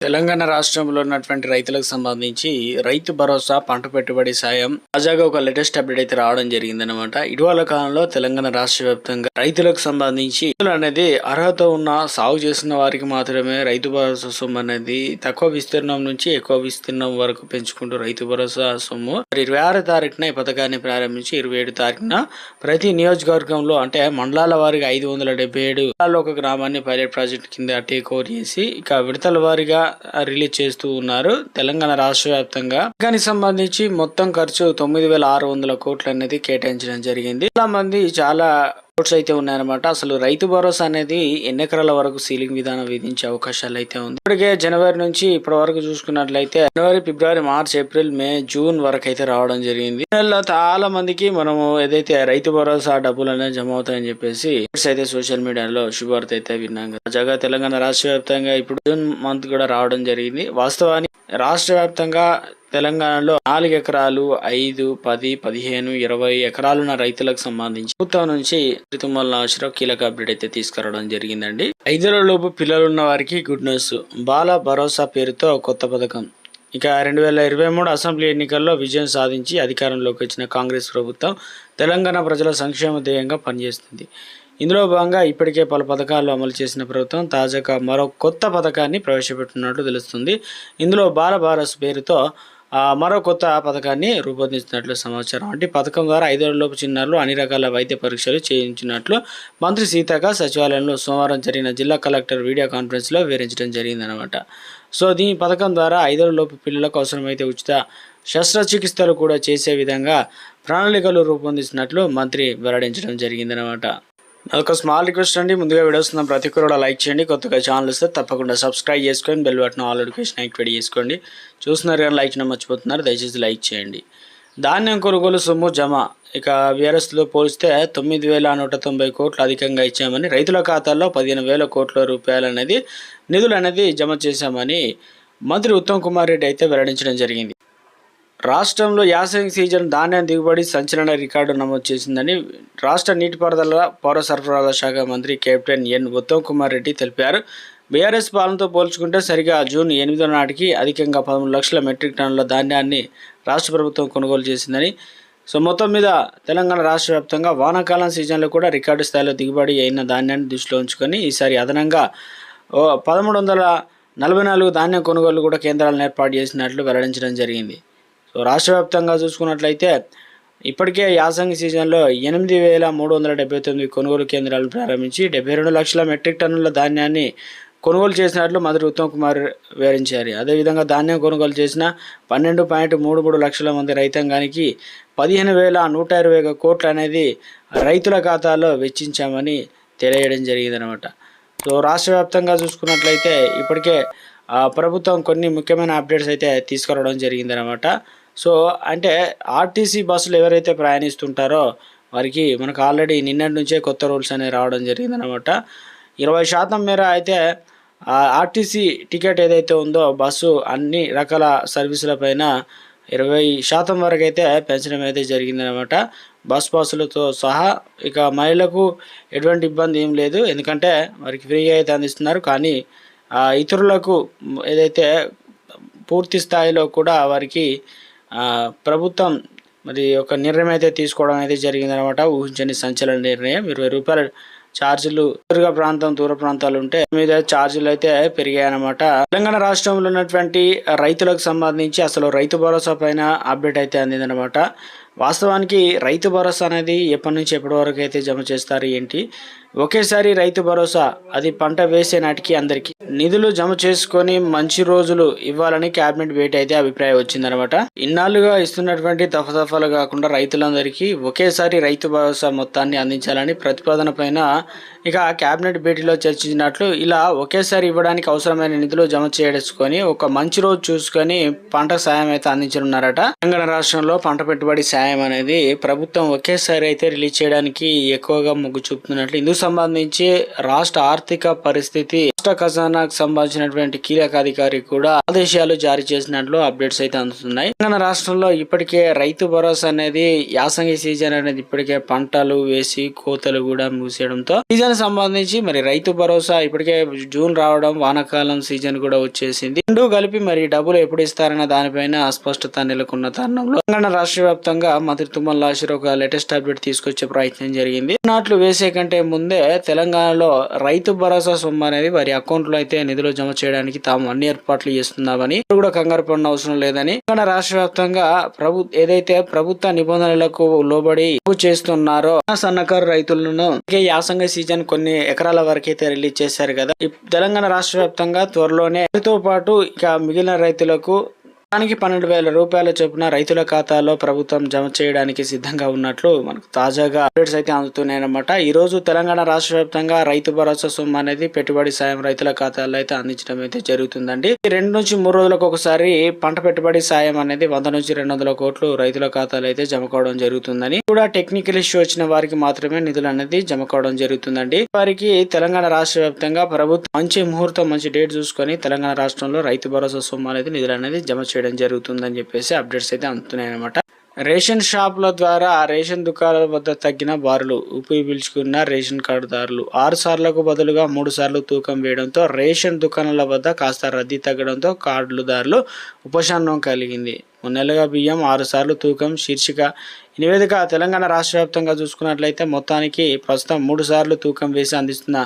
తెలంగాణ రాష్ట్రంలో ఉన్నటువంటి రైతులకు సంబంధించి రైతు భరోసా పంట పెట్టుబడి సాయం తాజాగా ఒక లేటెస్ట్ అప్డేట్ అయితే రావడం జరిగిందనమాట ఇటీవల కాలంలో తెలంగాణ రాష్ట్ర వ్యాప్తంగా రైతులకు సంబంధించి అనేది అర్హత ఉన్న సాగు చేసిన వారికి మాత్రమే రైతు భరోసా సొమ్ము అనేది తక్కువ విస్తీర్ణం నుంచి ఎక్కువ విస్తీర్ణం వరకు పెంచుకుంటూ రైతు భరోసా సొమ్ము మరి ఇరవై ఆరు తారీఖున ఈ పథకాన్ని ప్రారంభించి ఇరవై ఏడు తారీఖున ప్రతి నియోజకవర్గంలో అంటే మండలాల వారిగా ఐదు వందల డెబ్బై ఏడు ఒక గ్రామాన్ని పైలట్ ప్రాజెక్ట్ కింద టేక్ ఓవర్ చేసి ఇక విడతల వారిగా రిలీజ్ చేస్తూ ఉన్నారు. తెలంగాణ రాష్ట్ర వ్యాప్తంగా. దానికి సంబంధించి మొత్తం ఖర్చు తొమ్మిది వేల ఆరు వందల కోట్లు అనేది కేటాయించడం జరిగింది. చాలా మంది చాలా డౌట్స్ అయితే ఉన్నాయన్నమాట. అసలు రైతు భరోసా అనేది ఎన్ని ఎకరాల వరకు సీలింగ్ విధానం విధించే అవకాశాలు అయితే ఉంది? ఇప్పటికే జనవరి నుంచి ఇప్పటి వరకు చూసుకున్నట్లయితే జనవరి ఫిబ్రవరి మార్చ్ ఏప్రిల్ మే జూన్ వరకు అయితే రావడం జరిగింది. ఈ నెలలో చాలా మందికి మనము ఏదైతే రైతు భరోసా డబ్బులు అనేది జమ అవుతాయని చెప్పేసి అయితే సోషల్ మీడియాలో శుభార్త అయితే విన్నాం కదా. తాజాగా తెలంగాణ రాష్ట్ర వ్యాప్తంగా ఇప్పుడు జూన్ మంత్ కూడా రావడం జరిగింది. వాస్తవానికి రాష్ట్ర వ్యాప్తంగా తెలంగాణలో నాలుగు ఎకరాలు ఐదు పది పదిహేను ఇరవై ఎకరాలున్న రైతులకు సంబంధించి ప్రభుత్వం నుంచి తుమ్మల నాశరావు కీలక అప్డేట్ అయితే తీసుకురావడం జరిగిందండి. ఐదుల లోపు పిల్లలున్న వారికి గుడ్ న్యూస్. బాల భరోసా పేరుతో కొత్త పథకం. ఇక రెండు వేల ఇరవై మూడు అసెంబ్లీ ఎన్నికల్లో విజయం సాధించి అధికారంలోకి వచ్చిన కాంగ్రెస్ ప్రభుత్వం తెలంగాణ ప్రజల సంక్షేమ ధ్యేయంగా పనిచేస్తుంది. ఇందులో భాగంగా ఇప్పటికే పలు పథకాలు అమలు చేసిన ప్రభుత్వం తాజాగా మరో కొత్త పథకాన్ని ప్రవేశపెట్టినట్లు తెలుస్తుంది. ఇందులో బాల భారస్ పేరుతో మరో కొత్త పథకాన్ని రూపొందించినట్లు సమాచారం. అంటే పథకం ద్వారా ఐదేళ్ళలోపు చిన్నారులు అన్ని రకాల వైద్య పరీక్షలు చేయించినట్లు మంత్రి సీతక్క సచివాలయంలో సోమవారం జరిగిన జిల్లా కలెక్టర్ వీడియో కాన్ఫరెన్స్లో వివరించడం జరిగిందనమాట సో దీని పథకం ద్వారా ఐదేళ్ళలోపు పిల్లలకు అవసరమైతే ఉచిత శస్త్రచికిత్సలు కూడా చేసే విధంగా ప్రణాళికలు రూపొందించినట్లు మంత్రి వెల్లడించడం జరిగిందనమాట ఒక స్మాల్ రిక్వెస్ట్ అండి. ముందుగా వీడియోస్ ఉన్న ప్రతి ఒక్కరు కూడా లైక్ చేయండి. కొత్తగా ఛానల్ వస్తే తప్పకుండా సబ్స్క్రైబ్ చేసుకొని bell button all notification activate చేసుకోండి. చూస్తున్నారు కానీ లైక్ చేయడం మర్చిపోతున్నారు. దయచేసి లైక్ చేయండి. ధాన్యం కొనుగోలు సొమ్ము జమ. ఇక బీఆర్ఎస్లో పోలిస్తే తొమ్మిది వేల నూట తొంభై కోట్లు అధికంగా ఇచ్చామని రైతుల ఖాతాల్లో పదిహేను వేల కోట్ల రూపాయలు అనేది నిధులు అనేది జమ చేశామని మంత్రి ఉత్తమ్ కుమార్ రెడ్డి అయితే వెల్లడించడం జరిగింది. రాష్ట్రంలో యాసంగి సీజన్ ధాన్యం దిగుబడి సంచలన రికార్డు నమోదు చేసిందని రాష్ట్ర నీటిపారుదల పౌర సరఫరాల శాఖ మంత్రి కెప్టెన్ ఎన్ ఉత్తమ్ కుమార్ రెడ్డి తెలిపారు. బీఆర్ఎస్ పాలనతో పోల్చుకుంటే సరిగా జూన్ ఎనిమిదో నాటికి అధికంగా పదమూడు లక్షల మెట్రిక్ టన్నుల ధాన్యాన్ని రాష్ట్ర ప్రభుత్వం కొనుగోలు చేసిందని సో మొత్తం మీద తెలంగాణ రాష్ట్ర వ్యాప్తంగా వానాకాలం సీజన్లో కూడా రికార్డు స్థాయిలో దిగుబడి అయిన ధాన్యాన్ని దృష్టిలో ఉంచుకొని ఈసారి అదనంగా పదమూడు వందల నలభై నాలుగు ధాన్యం కొనుగోలు కూడా కేంద్రాలను ఏర్పాటు చేసినట్లు వెల్లడించడం జరిగింది. రాష్ట్ర వ్యాప్తంగా చూసుకున్నట్లయితే ఇప్పటికే యాసంగి సీజన్లో ఎనిమిది వేల మూడు వందల డెబ్బై తొమ్మిది కొనుగోలు కేంద్రాలు ప్రారంభించి డెబ్బై రెండు లక్షల మెట్రిక్ టన్నుల ధాన్యాన్ని కొనుగోలు చేసినట్లు మంత్రి ఉత్తమ్ కుమార్ వివరించారు. అదేవిధంగా ధాన్యం కొనుగోలు చేసిన పన్నెండు పాయింట్ మూడు మూడు లక్షల మంది రైతాంగానికి పదిహేను వేల నూట ఇరవై ఒక కోట్లు అనేది రైతుల ఖాతాలో వెచ్చించామని తెలియడం జరిగిందనమాట సో రాష్ట్ర వ్యాప్తంగా చూసుకున్నట్లయితే ఇప్పటికే ప్రభుత్వం కొన్ని ముఖ్యమైన అప్డేట్స్ అయితే తీసుకురావడం జరిగిందనమాట సో అంటే ఆర్టీసీ బస్సులు ఎవరైతే ప్రయాణిస్తుంటారో వారికి మనకు ఆల్రెడీ నిన్నటి నుంచే కొత్త రూల్స్ అనేవి రావడం జరిగిందనమాట ఇరవై శాతం మేర అయితే ఆర్టీసీ టికెట్ ఏదైతే ఉందో బస్సు అన్ని రకాల సర్వీసుల పైన ఇరవై శాతం వరకు అయితే పెంచడం అయితే జరిగిందనమాట బస్ పాసులతో సహా ఇక మహిళలకు ఎటువంటి ఇబ్బంది ఏం లేదు. ఎందుకంటే వారికి ఫ్రీగా అయితే అందిస్తున్నారు. కానీ ఇతరులకు ఏదైతే పూర్తి స్థాయిలో కూడా వారికి ప్రభుత్వం మరి ఒక నిర్ణయం అయితే తీసుకోవడం అయితే జరిగిందనమాట. ఊహించని సంచలన నిర్ణయం. ఇరవై రూపాయల ఛార్జీలు దూర ప్రాంతం దూర ప్రాంతాలు ఉంటే మీద ఛార్జీలు అయితే పెరిగాయన్నమాట తెలంగాణ రాష్ట్రంలో ఉన్నటువంటి రైతులకు సంబంధించి అసలు రైతు భరోసా పైన అప్డేట్ అయితే అందిందనమాట. వాస్తవానికి రైతు భరోసా అనేది ఎప్పటి నుంచి ఎప్పటి వరకు అయితే జమ చేస్తారు ఏంటి? ఒకేసారి రైతు భరోసా అది పంట వేసే నాటికి అందరికి. నిధులు జమ చేసుకొని మంచి రోజులు ఇవ్వాలని కేబినెట్ భేటీ అయితే అభిప్రాయం వచ్చిందనమాట. ఇన్నాళ్ళుగా ఇస్తున్నటువంటి దఫదఫాలు కాకుండా రైతులందరికీ ఒకేసారి రైతు భరోసా మొత్తాన్ని అందించాలని ప్రతిపాదన పైన ఇక కేబినెట్ భేటీలో చర్చించినట్లు ఇలా ఒకేసారి ఇవ్వడానికి అవసరమైన నిధులు జమ చేసుకొని ఒక మంచి రోజు చూసుకొని పంట సాయం అయితే అందించనున్నారట. తెలంగాణ రాష్ట్రంలో పంట పెట్టుబడి సాయం అనేది ప్రభుత్వం ఒకేసారి అయితే రిలీజ్ చేయడానికి ఎక్కువగా మొగ్గు చూపుతున్నట్లు. ఇందుకు సంబంధించి రాష్ట్ర ఆర్థిక పరిస్థితి రాష్ట్ర ఖజానాకు సంబంధించినటువంటి కీలక అధికారి కూడా ఆదేశాలు జారీ చేసినట్లు అప్డేట్స్ అయితే అందుతున్నాయి. తెలంగాణ రాష్ట్రంలో ఇప్పటికే రైతు భరోసా అనేది యాసంగి సీజన్ అనేది ఇప్పటికే పంటలు వేసి కోతలు కూడా మూసేయడంతో సీజన్ సంబంధించి మరి రైతు భరోసా ఇప్పటికే జూన్ రావడం వానాకాలం సీజన్ కూడా వచ్చేసింది. రెండు కలిపి మరి డబ్బులు ఎప్పుడు ఇస్తారన్న దానిపైన అస్పష్టత నెలకొన్న తరుణంలో తెలంగాణ రాష్ట్ర వ్యాప్తంగా మంత్రి తుమ్మల ఒక లేటెస్ట్ అప్డేట్ తీసుకొచ్చే ప్రయత్నం జరిగింది. నాట్లు వేసే కంటే ముందే తెలంగాణలో రైతు భరోసా సొమ్ము అనేది వారి అకౌంట్లో అయితే నిధులు జమ చేయడానికి తాము అన్ని ఏర్పాట్లు చేస్తున్నామని కూడా కంగారు పడిన అవసరం లేదని తెలంగాణ రాష్ట్ర వ్యాప్తంగా ప్రభు ఏదైతే ప్రభుత్వ నిబంధనలకు లోబడి చేస్తున్నారో సన్నకారు రైతులను యాసంగ సీజన్ కొన్ని ఎకరాల వరకు అయితే రిలీజ్ చేశారు కదా. తెలంగాణ రాష్ట్ర వ్యాప్తంగా త్వరలోనే తో పాటు ఇక మిగిలిన రైతులకు దానికి పన్నెండు వేల రూపాయల చొప్పున రైతుల ఖాతాలో ప్రభుత్వం జమ చేయడానికి సిద్ధంగా ఉన్నట్లు మనకు తాజాగా అప్డేట్స్ అయితే అందుతున్నాయన్నమాట. ఈ రోజు తెలంగాణ రాష్ట్ర వ్యాప్తంగా రైతు భరోసా సొమ్ము అనేది పెట్టుబడి సాయం రైతుల ఖాతాల్లో అయితే అందించడం అయితే జరుగుతుందండి. రెండు నుంచి మూడు రోజులకు ఒకసారి పంట పెట్టుబడి సాయం అనేది వంద నుంచి రెండు వందల కోట్లు రైతుల ఖాతాలో అయితే జమ కావడం జరుగుతుందని. కూడా టెక్నికల్ ఇష్యూ వచ్చిన వారికి మాత్రమే నిధులు అనేది జమ కావడం జరుగుతుందండి. వారికి తెలంగాణ రాష్ట్ర వ్యాప్తంగా ప్రభుత్వం మంచి ముహూర్తం మంచి డేట్ చూసుకొని తెలంగాణ రాష్ట్రంలో రైతు భరోసా సొమ్ము అనేది నిధులు అనేది జమ చేయడం జరుగుతుందని చెప్పేసి అప్డేట్స్ అయితే అందుతున్నాయి అనమాట రేషన్ షాపుల ద్వారా రేషన్ దుకాణాల వద్ద తగ్గిన బారులు ఉపయోగించుకున్న రేషన్ కార్డుదారులు ఆరు సార్లకు బదులుగా మూడు సార్లు తూకం వేయడంతో రేషన్ దుకాణాల వద్ద కాస్త రద్దీ తగ్గడంతో కార్డులదారులు ఉపశమనం కలిగింది. నెలగా బియ్యం ఆరు సార్లు తూకం శీర్షిక నివేదిక తెలంగాణ రాష్ట్ర వ్యాప్తంగా చూసుకున్నట్లయితే మొత్తానికి ప్రస్తుతం మూడు సార్లు తూకం వేసి అందిస్తున్న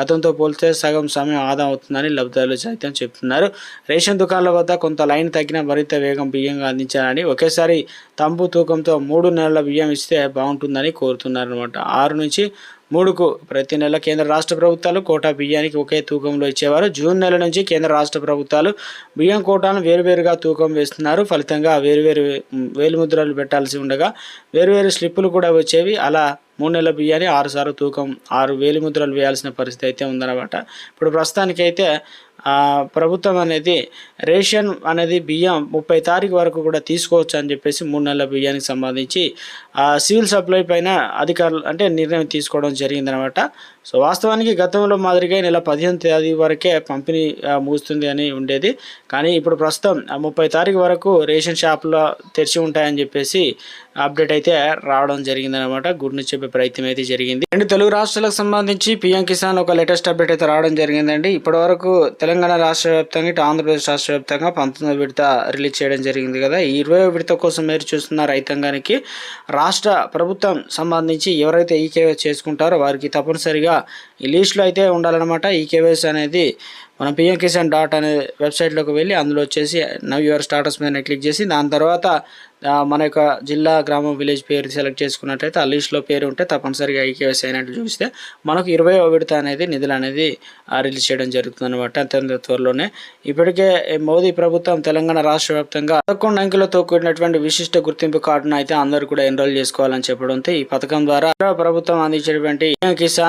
గతంతో పోలిస్తే సగం సమయం ఆదా అవుతుందని లబ్ధిదారులు సైతం చెప్తున్నారు. రేషన్ దుకాణాల వద్ద కొంత లైన్ తగ్గిన మరింత వేగం బియ్యంగా అందించాలని ఒకేసారి తంబు తూకంతో మూడు నెలల బియ్యం ఇస్తే బాగుంటుందని కోరుతున్నారనమాట ఆరు నుంచి మూడుకు ప్రతి నెల కేంద్ర రాష్ట్ర ప్రభుత్వాలు కోటా బియ్యానికి ఒకే తూకంలో ఇచ్చేవారు. జూన్ నెల నుంచి కేంద్ర రాష్ట్ర ప్రభుత్వాలు బియ్యం కోటాను వేరువేరుగా తూకం వేస్తున్నారు. ఫలితంగా వేరువేరు వేలుముద్రలు పెట్టాల్సి ఉండగా వేరువేరు స్లిప్పులు కూడా వచ్చేవి. అలా మూడు నెలల బియ్యాన్ని ఆరుసార్లు తూకం ఆరు వేలు ముద్రలు వేయాల్సిన పరిస్థితి అయితే ఉందన్నమాట. ఇప్పుడు ప్రస్తుతానికైతే ప్రభుత్వం అనేది రేషన్ అనేది బియ్యం ముప్పై తారీఖు వరకు కూడా తీసుకోవచ్చు అని చెప్పేసి మూడు నెలల బియ్యానికి సంబంధించి ఆ, సివిల్ సప్లై పైన అధికారులు అంటే నిర్ణయం తీసుకోవడం జరిగిందనమాట సో వాస్తవానికి గతంలో మాదిరిగా నెల పదిహేను తేదీ వరకే పంపిణీ ముగుస్తుంది అని ఉండేది. కానీ ఇప్పుడు ప్రస్తుతం ఆ ముప్పై తారీఖు వరకు రేషన్ షాపులో తెరిచి ఉంటాయని చెప్పేసి అప్డేట్ అయితే రావడం జరిగిందనమాట గుడ్ న్యూస్ చెప్పే ప్రయత్నం అయితే జరిగింది. అండ్ తెలుగు రాష్ట్రాలకు సంబంధించి పిఎం కిసాన్ ఒక లేటెస్ట్ అప్డేట్ అయితే రావడం జరిగిందండి. ఇప్పటి వరకు తెలంగాణ రాష్ట్ర వ్యాప్తంగా ఇటు ఆంధ్రప్రదేశ్ రాష్ట్ర వ్యాప్తంగా పంతొమ్మిదో విడత రిలీజ్ చేయడం జరిగింది కదా. ఈ ఇరవై విడత కోసం మీరు చూస్తున్న రైతాంగానికి రాష్ట్ర ప్రభుత్వం సంబంధించి ఎవరైతే ఈ చేసుకుంటారో వారికి తప్పనిసరిగా ఈ లిస్టులో అయితే ఉండాలన్నమాట. ఈ అనేది మనం పిఎం కిసాన్ డాట్ అనే వెబ్సైట్లోకి వెళ్ళి అందులో వచ్చేసి నవ్ యువర్ స్టాటస్ మీద క్లిక్ చేసి దాని తర్వాత మన యొక్క జిల్లా గ్రామం విలేజ్ పేరు సెలెక్ట్ చేసుకున్నట్టయితే ఆ లిస్ట్లో పేరు ఉంటే తప్పనిసరిగా ఈకేవైసీ అయినట్టు చూస్తే మనకు ఇరవై విడత అనేది నిధులు అనేది రిలీజ్ చేయడం జరుగుతుంది అనమాట అత్యంత త్వరలోనే. ఇప్పటికే మోదీ ప్రభుత్వం తెలంగాణ రాష్ట్ర వ్యాప్తంగా పదకొండు అంకెలతో కూడినటువంటి విశిష్ట గుర్తింపు కార్డును అయితే అందరూ కూడా ఎన్రోల్ చేసుకోవాలని చెప్పడంతో ఈ పథకం ద్వారా ప్రభుత్వం అందించేటువంటి కిసాన్